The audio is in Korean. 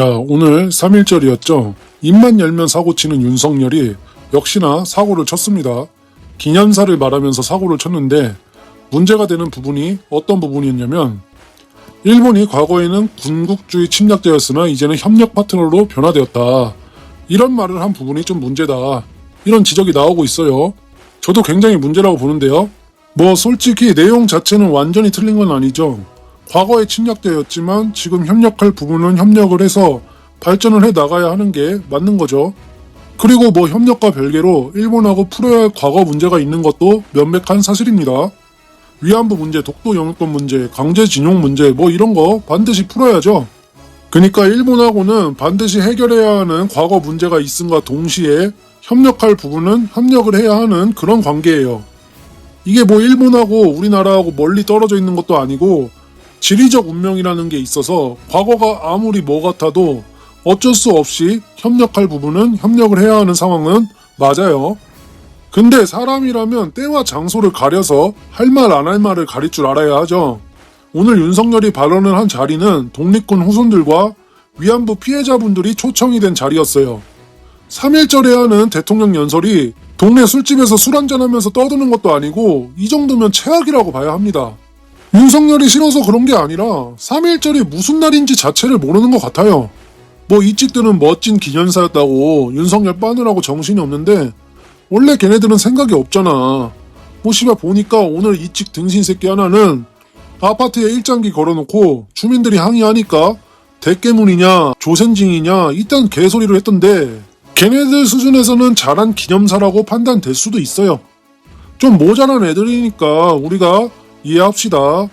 자, 오늘 3일절이었죠. 입만 열면 사고 치는 윤석열이 역시나 사고를 쳤습니다. 기념사를 말하면서 사고를 쳤는데 문제가 되는 부분이 어떤 부분이었냐면 일본이 과거에는 군국주의 침략자였으나 이제는 협력 파트너로 변화되었다. 이런 말을 한 부분이 좀 문제다. 이런 지적이 나오고 있어요. 저도 굉장히 문제라고 보는데요. 뭐 솔직히 내용 자체는 완전히 틀린 건 아니죠. 과거의 침략자였지만 지금 협력할 부분은 협력을 해서 발전을 해 나가야 하는 게 맞는 거죠. 그리고 뭐 협력과 별개로 일본하고 풀어야 할 과거 문제가 있는 것도 명백한 사실입니다. 위안부 문제, 독도 영유권 문제, 강제징용 문제 뭐 이런 거 반드시 풀어야죠. 그러니까 일본하고는 반드시 해결해야 하는 과거 문제가 있음과 동시에 협력할 부분은 협력을 해야 하는 그런 관계예요. 이게 뭐 일본하고 우리나라하고 멀리 떨어져 있는 것도 아니고 지리적 운명이라는 게 있어서 과거가 아무리 뭐 같아도 어쩔 수 없이 협력할 부분은 협력을 해야 하는 상황은 맞아요. 근데 사람이라면 때와 장소를 가려서 할 말 안 할 말을 가릴 줄 알아야 하죠. 오늘 윤석열이 발언을 한 자리는 독립군 후손들과 위안부 피해자분들이 초청이 된 자리였어요. 3일절에 하는 대통령 연설이 동네 술집에서 술 한잔하면서 떠드는 것도 아니고 이 정도면 최악이라고 봐야 합니다. 윤석열이 싫어서 그런 게 아니라 3일절이 무슨 날인지 자체를 모르는 것 같아요. 뭐 이찍들은 멋진 기념사였다고 윤석열 빠느라고 정신이 없는데 원래 걔네들은 생각이 없잖아. 뭐 씨발 보니까 오늘 이찍 등신 새끼 하나는 아파트에 일장기 걸어놓고 주민들이 항의하니까 대깨문이냐 조센징이냐 이딴 개소리를 했던데 걔네들 수준에서는 잘한 기념사라고 판단될 수도 있어요. 좀 모자란 애들이니까 우리가 이해합시다.